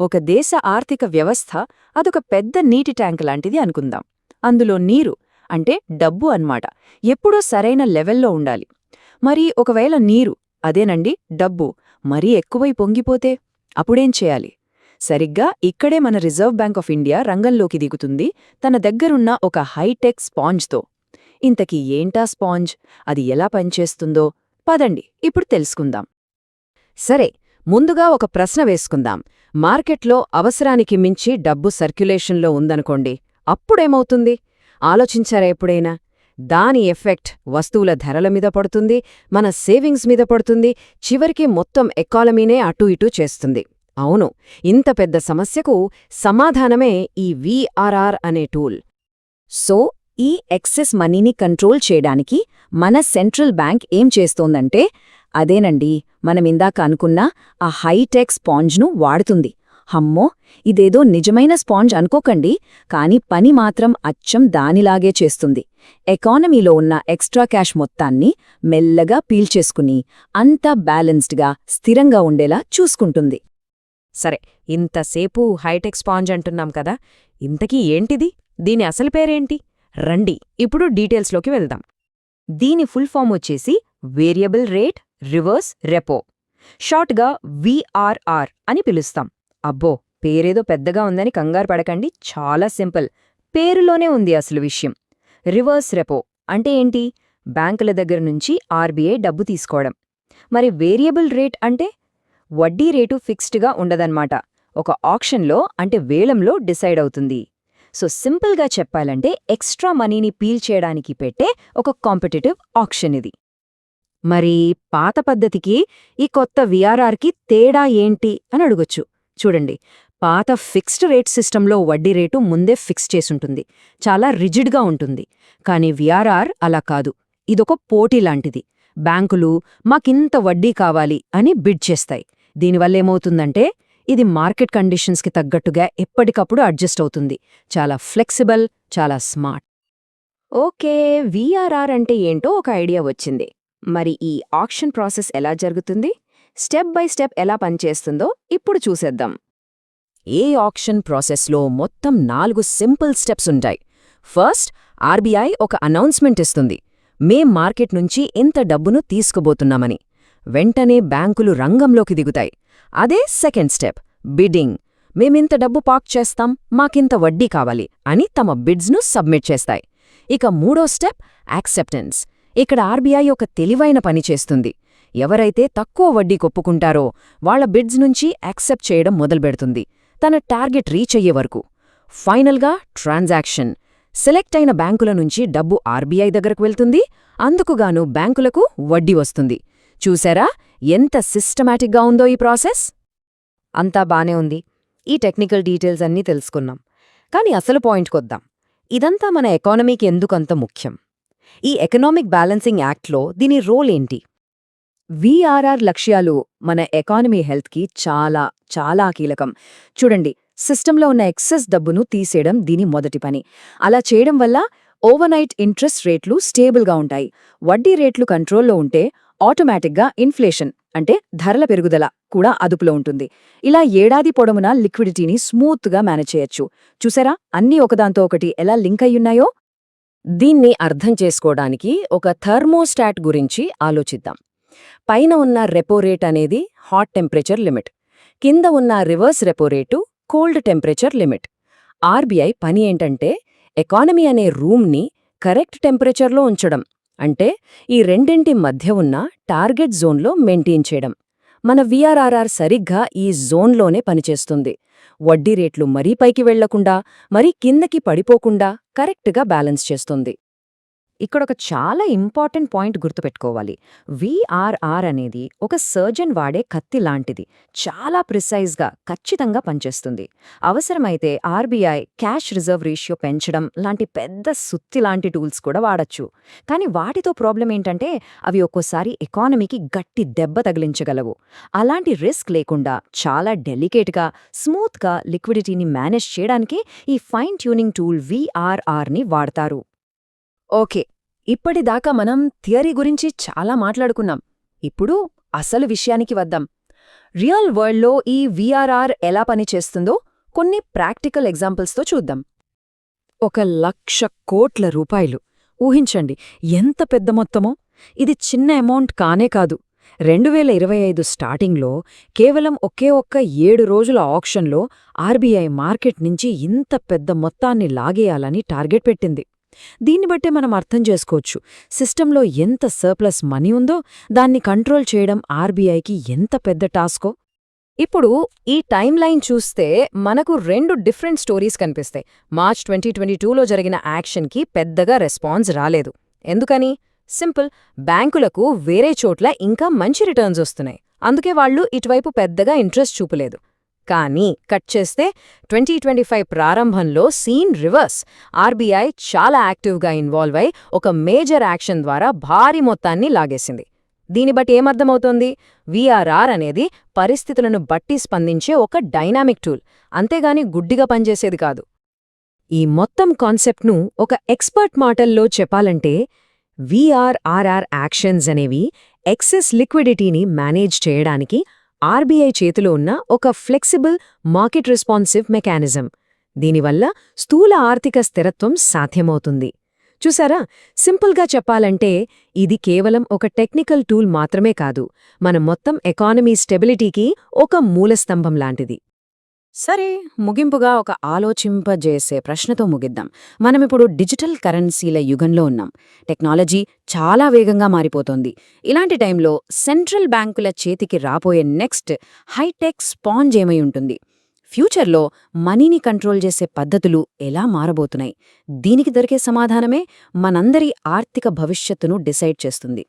ఒక దేశ ఆర్థిక వ్యవస్థ అదొక పెద్ద నీటి ట్యాంక్ లాంటిది అనుకుందాం. అందులో నీరు అంటే డబ్బు అన్మాట ఎప్పుడూ సరైన లెవెల్లో ఉండాలి. మరి ఒకవేళ నీరు అదేనండి డబ్బు మరీ ఎక్కువై పొంగిపోతే అప్పుడేం చేయాలి? సరిగ్గా ఇక్కడే మన రిజర్వ్ బ్యాంక్ ఆఫ్ ఇండియా రంగంలోకి దిగుతుంది తన దగ్గరున్న ఒక హైటెక్ స్పాంజ్తో. ఇంతకీ ఏంటా స్పాంజ్? అది ఎలా పనిచేస్తుందో? పదండి ఇప్పుడు తెలుసుకుందాం. సరే ముందుగా ఒక ప్రశ్న వేసుకుందాం. మార్కెట్లో అవసరానికి మించి డబ్బు సర్క్యులేషన్లో ఉందనుకోండి అప్పుడేమవుతుంది? ఆలోచించారా ఎప్పుడైనా? దాని ఎఫెక్ట్ వస్తువుల ధరల మీద పడుతుంది మన సేవింగ్స్ మీద పడుతుంది చివరికి మొత్తం ఎకాలమీనే అటూ ఇటూ చేస్తుంది. అవును ఇంత పెద్ద సమస్యకు సమాధానమే ఈ విఆర్ఆర్ అనే టూల్. సో ఈ ఎక్సెస్ మనీని కంట్రోల్ చేయడానికి మన సెంట్రల్ బ్యాంక్ ఏం చేస్తోందంటే అదేనండి మనమిందాక అనుకున్న ఆ హైటెక్ స్పాంజ్ను వాడుతుంది. హమ్మో ఇదేదో నిజమైన స్పాంజ్ అనుకోకండి కాని పని మాత్రం అచ్చం దానిలాగే చేస్తుంది. ఎకానమీలో ఉన్న ఎక్స్ట్రా క్యాష్ మొత్తాన్ని మెల్లగా పీల్చేసుకుని అంతా బ్యాలెన్స్డ్గా స్థిరంగా ఉండేలా చూసుకుంటుంది. సరే ఇంతసేపు హైటెక్ స్పాంజ్ అంటున్నాం కదా ఇంతకీ ఏంటిది? దీని అసలు పేరేంటి? రండి ఇప్పుడు డీటెయిల్స్లోకి వెళ్దాం. దీని ఫుల్ ఫామ్ వచ్చేసి వేరియబుల్ రేట్ రివర్స్ రెపో. షార్ట్గా విఆర్ఆర్ అని పిలుస్తాం. అబ్బో పేరేదో పెద్దగా ఉందని కంగారు పడకండి. చాలా సింపుల్. పేరులోనే ఉంది అసలు విషయం. రివర్స్ రెపో అంటే ఏంటి? బ్యాంకుల దగ్గర నుంచి ఆర్బీఐ డబ్బు తీసుకోవడం. మరి వేరియబుల్ రేట్ అంటే? వడ్డీ రేటు ఫిక్స్డ్గా ఉండదన్నమాట. ఒక ఆక్షన్లో అంటే వేలంలో డిసైడ్ అవుతుంది. సో సింపుల్గా చెప్పాలంటే ఎక్స్ట్రా మనీని పీల్ చేయడానికి పెట్టే ఒక కాంపిటేటివ్ ఆక్షన్ ఇది. మరి పాత పద్ధతికి ఈ కొత్త విఆర్ఆర్కి తేడా ఏంటి అని అడగొచ్చు. చూడండి పాత ఫిక్స్డ్ రేట్ సిస్టంలో వడ్డీ రేటు ముందే ఫిక్స్ చేసుంటుంది. చాలా రిజిడ్గా ఉంటుంది. కానీ విఆర్ఆర్ అలా కాదు. ఇదొక పోటీ లాంటిది. బ్యాంకులు మాకింత వడ్డీ కావాలి అని బిడ్ చేస్తాయి. దీనివల్లేమవుతుందంటే ఇది మార్కెట్ కండిషన్స్కి తగ్గట్టుగా ఎప్పటికప్పుడు అడ్జస్ట్ అవుతుంది. చాలా ఫ్లెక్సిబుల్ చాలా స్మార్ట్. ఓకే విఆర్ఆర్ అంటే ఏంటో ఒక ఐడియా వచ్చింది. మరి ఈ ఆక్షన్ ప్రాసెస్ ఎలా జరుగుతుంది? స్టెప్ బై స్టెప్ ఎలా పనిచేస్తుందో ఇప్పుడు చూసేద్దాం. ఏ ఆక్షన్ ప్రాసెస్లో మొత్తం నాలుగు సింపుల్ స్టెప్స్ ఉంటాయి. ఫస్ట్ ఆర్బీఐ ఒక అనౌన్స్మెంట్ ఇస్తుంది. మేం మార్కెట్ నుంచి ఇంత డబ్బును తీసుకుబోతున్నామని వెంటనే బ్యాంకులు రంగంలోకి దిగుతాయి. అదే సెకండ్ స్టెప్ బిడ్డింగ్. మేమింత డబ్బు పాక్ చేస్తాం మాకింత వడ్డీ కావాలి అని తమ బిడ్స్ను సబ్మిట్ చేస్తాయి. ఇక మూడో స్టెప్ యాక్సెప్టెన్స్. ఇక్కడ ఆర్బీఐ ఒక తెలివైన పని చేస్తుంది. ఎవరైతే తక్కువ వడ్డీ కొప్పుకుంటారో వాళ్ళ బిడ్స్ నుంచి యాక్సెప్ట్ చేయడం మొదలుపెడుతుంది. తన టార్గెట్ రీచ్ అయ్యే వరకు. ఫైనల్గా ట్రాన్సాక్షన్. సెలెక్ట్ అయిన బ్యాంకుల నుంచి డబ్బు ఆర్బీఐ దగ్గరకు వెళ్తుంది. అందుకుగాను బ్యాంకులకు వడ్డీ వస్తుంది. చూసారా ఎంత సిస్టమాటిక్గా ఉందో ఈ ప్రాసెస్? అంతా బానే ఉంది. ఈ టెక్నికల్ డీటెయిల్స్ అన్నీ తెలుసుకున్నాం. కానీ అసలు పాయింట్కొద్దాం ఇదంతా మన ఎకానమీకి ఎందుకంత ముఖ్యం? ఈ ఎకనామిక్ బ్యాలెన్సింగ్ యాక్ట్లో దీని రోల్ ఏంటి? విఆర్ఆర్ లక్ష్యాలు మన ఎకానమీ హెల్త్కి చాలా చాలా కీలకం. చూడండి సిస్టంలో ఉన్న ఎక్సెస్ డబ్బును తీసేయడం దీని మొదటి పని. అలా చేయడం వల్ల ఓవర్నైట్ ఇంట్రెస్ట్ రేట్లు స్టేబుల్గా ఉంటాయి. వడ్డీ రేట్లు కంట్రోల్లో ఉంటే ఆటోమేటిక్గా ఇన్ఫ్లేషన్ అంటే ధరల పెరుగుదల కూడా అదుపులో ఉంటుంది. ఇలా ఏడాది పొడవునా లిక్విడిటీని స్మూత్గా మేనేజ్ చేయొచ్చు. చూసారా? అన్నీ ఒకదాంతో ఒకటి ఎలా లింక్ అయ్యున్నాయో? దీన్ని అర్థం చేసుకోవడానికి ఒక థర్మోస్టాట్ గురించి ఆలోచిద్దాం. పైన ఉన్న రెపో రేట్ అనేది హాట్ టెంపరేచర్ లిమిట్. కింద ఉన్న reverse repo rate cold temperature limit. RBI పని ఏంటంటే ఎకానమీ అనే రూమ్ని కరెక్ట్ టెంపరేచర్లో ఉంచడం. అంటే ఈ రెండింటి మధ్య ఉన్న టార్గెట్ జోన్లో మెయింటైన్ చేయడం. మన విఆర్ఆర్ఆర్ సరిగ్గా ఈ జోన్లోనే పనిచేస్తుంది. వడ్డీ రేట్లు మరీ పైకి వెళ్ళకుండా మరీ కిందకి పడిపోకుండా కరెక్ట్గా బ్యాలెన్స్ చేస్తుంది. ఇక్కడ ఒక చాలా ఇంపార్టెంట్ పాయింట్ గుర్తుపెట్టుకోవాలి. విఆర్ఆర్ అనేది ఒక సర్జన్ వాడే కత్తి లాంటిది. చాలా ప్రిసైజ్గా ఖచ్చితంగా పనిచేస్తుంది. అవసరమైతే ఆర్బీఐ క్యాష్ రిజర్వ్ రేషియో పెంచడం లాంటి పెద్ద సుత్తి లాంటి టూల్స్ కూడా వాడచ్చు. కానీ వాటితో ప్రాబ్లం ఏంటంటే అవి ఒక్కోసారి ఎకానమీకి గట్టి దెబ్బ తగిలించగలవు. అలాంటి రిస్క్ లేకుండా చాలా డెలికేట్గా స్మూత్గా లిక్విడిటీని మేనేజ్ చేయడానికి ఈ ఫైన్ ట్యూనింగ్ టూల్ విఆర్ఆర్ని వాడతారు. ఓకే. ఇప్పటిదాకా మనం థియరీ గురించి చాలా మాట్లాడుకున్నాం. ఇప్పుడు అసలు విషయానికి వద్దాం. రియల్ వరల్డ్లో ఈ విఆర్ఆర్ ఎలా పనిచేస్తుందో కొన్ని ప్రాక్టికల్ ఎగ్జాంపుల్స్తో చూద్దాం. ఒక లక్ష కోట్ల రూపాయలు. ఊహించండి ఎంత పెద్ద మొత్తమో. ఇది చిన్న అమౌంట్ కానే కాదు. రెండు వేల ఇరవై ఐదు స్టార్టింగ్లో కేవలం ఒకే ఒక్క ఏడు రోజుల ఆక్షన్లో ఆర్బీఐ మార్కెట్ నుంచి ఇంత పెద్ద మొత్తాన్ని లాగేయాలని టార్గెట్ పెట్టింది. దీన్ని బట్టే మనం అర్థం చేసుకోవచ్చు. సిస్టంలో ఎంత సర్ప్లస్ మనీ ఉందో దాన్ని కంట్రోల్ చేయడం ఆర్బీఐకి ఎంత పెద్ద టాస్కో? ఇప్పుడు ఈ టైం లైన్ చూస్తే మనకు రెండు డిఫరెంట్ స్టోరీస్ కనిపిస్తాయి. మార్చ్ ట్వంటీ ట్వంటీ టూలో జరిగిన యాక్షన్కి పెద్దగా రెస్పాన్స్ రాలేదు. ఎందుకని? సింపుల్. బ్యాంకులకు వేరే చోట్ల ఇంకా మంచి రిటర్న్స్ వస్తున్నాయి. అందుకే వాళ్ళు ఇటువైపు పెద్దగా ఇంట్రెస్ట్ చూపలేదు. కానీ కట్ చేస్తే ట్వంటీ ట్వంటీ ఫైవ్ ప్రారంభంలో సీన్ రివర్స్. ఆర్బీఐ చాలా యాక్టివ్గా ఇన్వాల్వ్ అయి ఒక మేజర్ యాక్షన్ ద్వారా భారీ మొత్తాన్ని లాగేసింది. దీని బట్టి ఏమర్థమవుతోంది? వీఆర్ఆర్ అనేది పరిస్థితులను బట్టి స్పందించే ఒక డైనామిక్ టూల్. అంతేగాని గుడ్డిగా పనిచేసేది కాదు. ఈ మొత్తం కాన్సెప్ట్ను ఒక ఎక్స్పర్ట్ మాటల్లో చెప్పాలంటే వీఆర్ఆర్ఆర్ యాక్షన్స్ అనేవి ఎక్సెస్ లిక్విడిటీని మేనేజ్ చేయడానికి ఆర్బీఐ చేతిలో ఉన్న ఒక ఫ్లెక్సిబుల్ మార్కెట్ రెస్పాన్సివ్ మెకానిజం. దీనివల్ల స్థూల ఆర్థిక స్థిరత్వం సాధ్యమవుతుంది. చూసారా? సింపుల్గా చెప్పాలంటే ఇది కేవలం ఒక టెక్నికల్ టూల్ మాత్రమే కాదు మన మొత్తం ఎకానమీ స్టెబిలిటీకి ఒక మూలస్తంభం లాంటిది. సరే ముగింపుగా ఒక ఆలోచింపజేసే ప్రశ్నతో ముగిద్దాం. మనమిప్పుడు డిజిటల్ కరెన్సీల యుగంలో ఉన్నాం. టెక్నాలజీ చాలా వేగంగా మారిపోతోంది. ఇలాంటి టైంలో సెంట్రల్ బ్యాంకుల చేతికి రాబోయే నెక్స్ట్ హైటెక్ స్పాంజ్ ఏమై ఉంటుంది? ఫ్యూచర్లో మనీని కంట్రోల్ చేసే పద్ధతులు ఎలా మారబోతున్నాయి? దీనికి దొరికే సమాధానమే మనందరి ఆర్థిక భవిష్యత్తును డిసైడ్ చేస్తుంది.